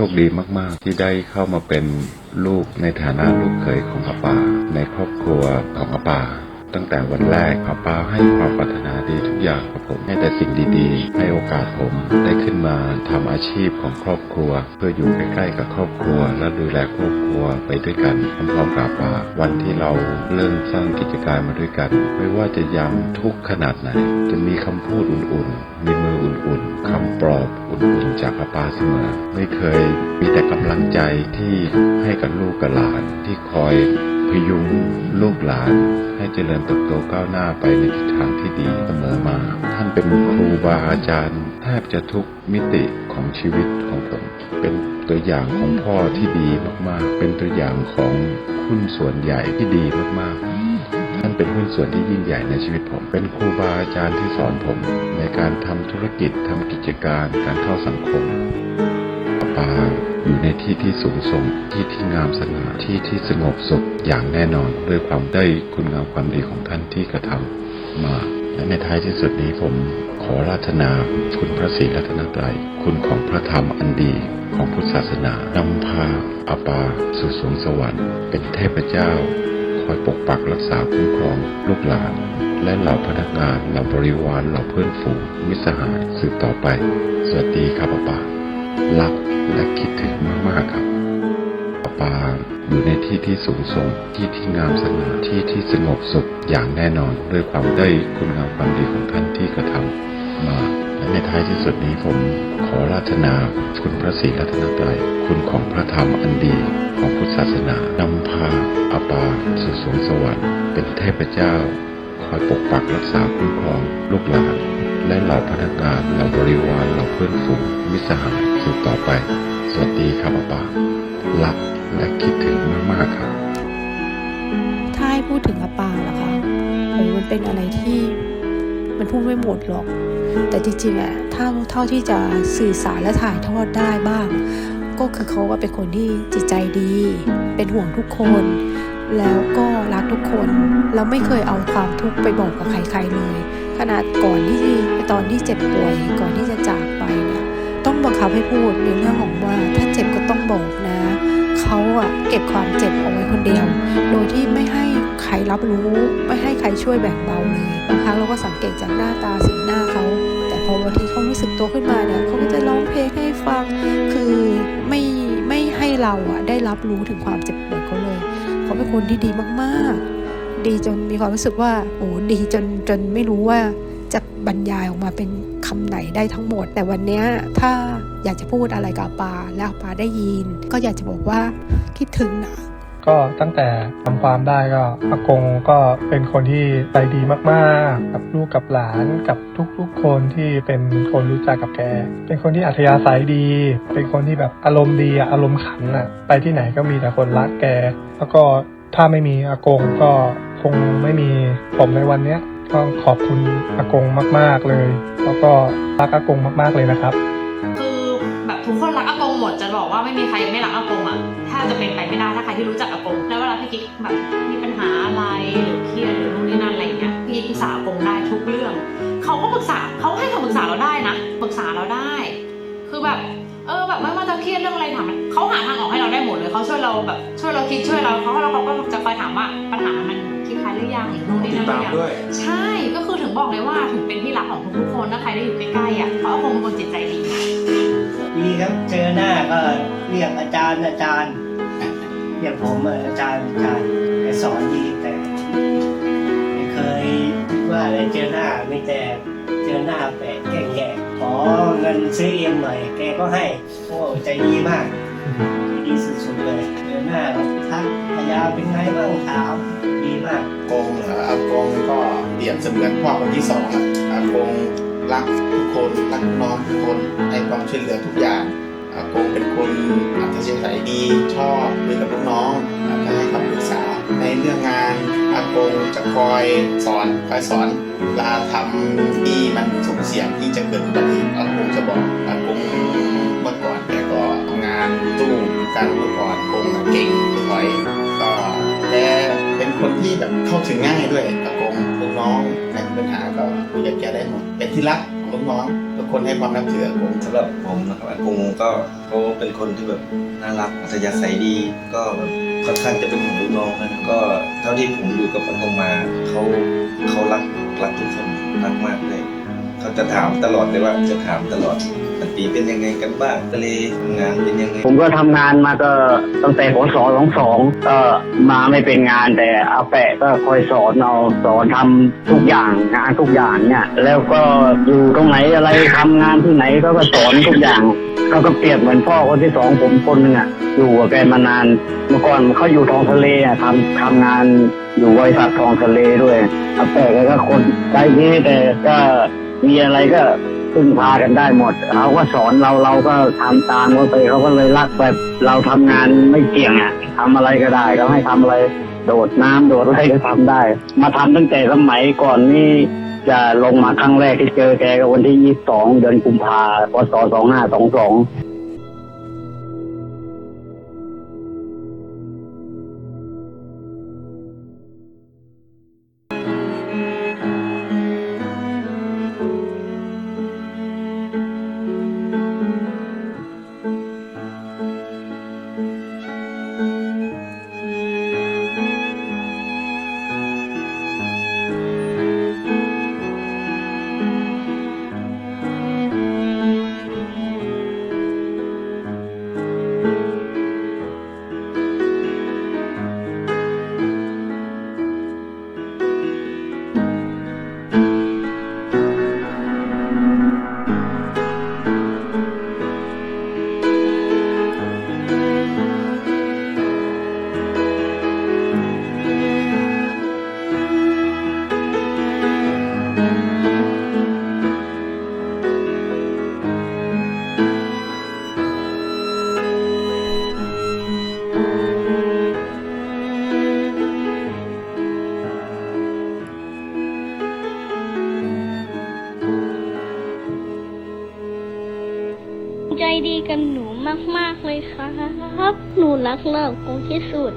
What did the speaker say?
โชคดีมาก ๆ ที่ได้เข้ามาเป็นลูกในฐานะลูกเขยของอาปาในครอบครัวของอาปาตั้งแต่วันแรกอาปาให้ความปรารถนาดีทุกอย่างกับผมให้แต่สิ่งดีๆ ให้โอกาสผมได้ขึ้นมาทำอาชีพของครอบครัว เพื่ออยู่ใกล้ๆกับครอบครัว และดูแลครอบครัวไปด้วยกันพร้อมๆกับอาปาวันที่เราเริ่มสร้างกิจการมาด้วยกัน ไม่ว่าจะยำทุกขนาดไหน จะมีคำพูดอุ่นๆ มีมืออุ่นๆ ปลอบอุ่นๆจากอาปาเสมอ ไม่เคยมีแต่กำลังใจที่ให้กับลูกกับหลานที่คอยพยุงลูกหลาน ให้เจริญเติบโตก้าวหน้าไปในทิศทางที่ดีเสมอมา ท่านเป็นครูบาอาจารย์แทบจะทุกมิติของชีวิตของผม เป็นตัวอย่างของพ่อที่ดีมากๆ เป็นตัวอย่างของหุ้นส่วนใหญ่ที่ดีมากๆ ท่านเป็นหุ้นส่วนที่ยิ่งใหญ่ในชีวิตผม เป็นครูบาอาจารย์ที่สอนผม ในการทำธุรกิจทำกิจการการเข้าสังคมปาอยู่ในที่ที่สูงส่งที่ที่งามสง่าที่ที่สงบสุขอย่างแน่นอนด้วยความได้คุณงามความดีของท่านที่กระทำมาและในท้ายที่สุดนี้ผมขอราธนาคุณพระศรีรัตนตรัย คุณของพระธรรมอันดีของพุทธศาสนานำพาอาปาสู่สวงสวรรค์ เป็นเทพเจ้า อยปกปักรักษาคุ้มครอง ลูกหลาน และเหล่าพนักงานเหล่าบริวารเหล่าเพื่อนฝูงมิสหายสืบต่อไป สวัสดีครับอาปารักและคิดถึงมากๆครับปาปาอยู่ในที่ที่สูงส่งที่ที่งามสง่าที่ที่สงบสุขอย่างแน่นอนด้วยความได้คุณงามความดีของท่านที่กระทำ มา และในท้ายที่สุดนี้ผมขอราธนาคุณพระศรีรัตนตรัยคุณของพระธรรมอันดีของพุทธศาสนานำพาอาปาสู่สวงสวรรค์ เป็นเทพเจ้า คอยปกปักรักษาคุ้มครองลูกหลาน และเหล่าพนักงานเหล่าบริวารเหล่าเพื่อนฝูงมิสหายสืบต่อไป สวัสดีครับอาปารักและคิดถึงมากๆครับถ้าให้พูดถึงอาปาล่ะคะโอ้มันเป็นอะไรที่ มันพูดไม่หมดหรอก แต่จริงๆอะถ้าเท่าที่จะสื่อสารและถ่ายทอดได้บ้าง ก็คือเขาว่าเป็นคนที่จิตใจดี เป็นห่วงทุกคน แล้วก็รักทุกคนแล้วไม่เคยเอาความทุกข์ไปบอกกับใครๆเลย ขนาดก่อนที่ตอนที่เจ็บป่วยก่อนที่จะจากไปเนี่ยต้องบังคับให้พูดในเรื่องของว่าถ้าเจ็บก็ต้องบอกนะเขาอะเก็บความเจ็บเอาไว้คนเดียว โดยที่ไม่ให้ ครรับรู้ ไม่ให้ใครช่วยแบ่งเบาเลยบางครั้งเราก็สังเกตจากหน้าตาสีหน้าเขาแต่พอบางทีเขารู้สึกตัวขึ้นมาเนี่ยเขาก็จะร้องเพลงให้ฟัง คือไม่ไม่ให้เราอะได้รับรู้ถึงความเจ็บปวดเขาเลยเขาเป็นคนที่ดีมากๆ ดีจนมีความรู้สึกว่าโอ้ดีจนจนไม่รู้ว่าจะบรรยายออกมาเป็นคำไหนได้ทั้งหมด แต่วันนี้ถ้าอยากจะพูดอะไรกับปาแล้วปาได้ยิน ก็อยากจะบอกว่าคิดถึงนะ ก็ตั้งแต่ทำความได้ก็อากงก็เป็นคนที่ใจดีมากๆ กับลูกกับหลานกับทุกๆคนที่เป็นคนรู้จักกับแก เป็นคนที่อัธยาศัยดี เป็นคนที่แบบอารมณ์ดีอะอารมณ์ขันอะไปที่ไหนก็มีแต่คนรักแก แล้วก็ถ้าไม่มีอากงก็คงไม่มีผมในวันเนี้ยก็ขอบคุณอากงมาก ๆเลย แล้วก็รักอากงมากๆเลยนะครับ คือแบบทุกคนรักอากงหมดจะบอกว่าไม่มีใครไม่รักอากงอะถ้าจะเป็นไปไม่ไรที่รู้จักอากงแล้วเวลาพี่กิ๊กแบบมีปัญหาอะไรหรือเครียดหรือนู่นนี่นั่นอะไรอย่างเงี้ยพี่กิ๊กปรึกษาอากงได้ทุกเรื่องเขาก็ปรึกษาเขาให้คำปรึกษาเราได้นะปรึกษาเราได้ คือแบบเออแบบไม่ว่าจะเครียดเรื่องอะไรถามเขาหาทางออกให้เราได้หมดเลยเขาช่วยเราแบบช่วยเราคิดช่วยเราเขาแล้วเขาก็จะคอยถามว่าปัญหามันคลี่คลายหรือยังหรือนู่นนี่นั่นหรือยังใช่ก็คือถึงบอกเลยว่าถึงเป็นที่รักของทุกๆคนถ้าใครได้อยู่ใกล้ๆอะเพราะว่าคงเป็นคนจิตใจดีดีครับเจอหน้าก็เรียกอาจารย์อาจารย์ เรียกผมอาจารย์อาจารย์สอนดีแต่ไม่เคยว่าอะไรเจอหน้าไม่แต่เจอหน้าแปะแก่แก่ขอเงินซื้อเอ็มหน่อยแกก็ให้โอ้ใจดีมากดีสุดๆเลยเจอหน้าก็ทักพยาเป็นไงบ้างถามดีมากกงเหรออากงก็เปรียบเสมือนพ่อคนที่สองครับอากงรักทุกคนรักน้องทุกคนให้ความช่วยเหลือทุกอย่าง อากงเป็นคนอัธยาศัยดีชอบคุยกับลูกน้องแล้วก็ให้คำปรึกษาในเรื่องงานอากงจะคอยสอนคอยสอนเวลาทำที่มันสุ่มเสี่ยงที่จะเกิดอุบัติเหตุอากงจะบอกอากงเมื่อก่อนแกก็ทำงานตู้กันเมื่อก่อนอากงเก่งถอยก็แกเป็นคนที่แบบเข้าถึงง่ายด้วยอากงลูกน้องใครมีปัญหาก็คุยกับแกได้หมดเป็นที่รัก ลูกน้องทุกคนให้ความนับถือผมสำหรับผมนะครับอากงก็เขาเป็นคนที่แบบน่ารักอัธยาศัยดีก็แบบค่อนข้างจะเป็นห่วงลูกน้องนะก็เท่าที่ผมอยู่กับอากงมาเขาเขารักรักทุกคนรักมากเลย เขาจะถามตลอดเลยว่าจะถามตลอดปตีเป็นยังไงกันบ้างทะเลทำงานเป็นยังไง ผมก็ทำงานมาก็ตั้งแต่พศสองสองก็มาไม่เป็นงานแต่อาแปะก็คอยสอนเอาสอนทำทุกอย่างงานทุกอย่างเนี่ย แล้วก็อยู่ตรงไหนอะไรทำงานที่ไหนก็ก็สอนทุกอย่างเขาก็เปรียบเหมือนพ่อคนที่สองผมคนหนึ่งอะอยู่กับแกมานาน เมื่อก่อนเขาอยู่ท้องทะเลอะทำทำงานอยู่บริษัทท้องทะเลด้วยอาแปะแกก็คนใจดีแต่ก็ มีอะไรก็พึ่งพากันได้หมดเขาก็สอนเราเราก็ทำตามเขาไปเขาก็เลยรักแบบเราทำงานไม่เกี่ยงอะทำอะไรก็ได้เขาให้ทำอะไร โดดน้ำโดดอะไรก็ทำได้ มาทำตั้งแต่สมัยก่อนนี่จะลงมาครั้งแรกที่เจอแกก็วันที่ยี่สองเดือนกุมภาพศสองห้าสองสอง ดีกับหนูมากๆเลยครับ หนูรักเลิกคงที่สุด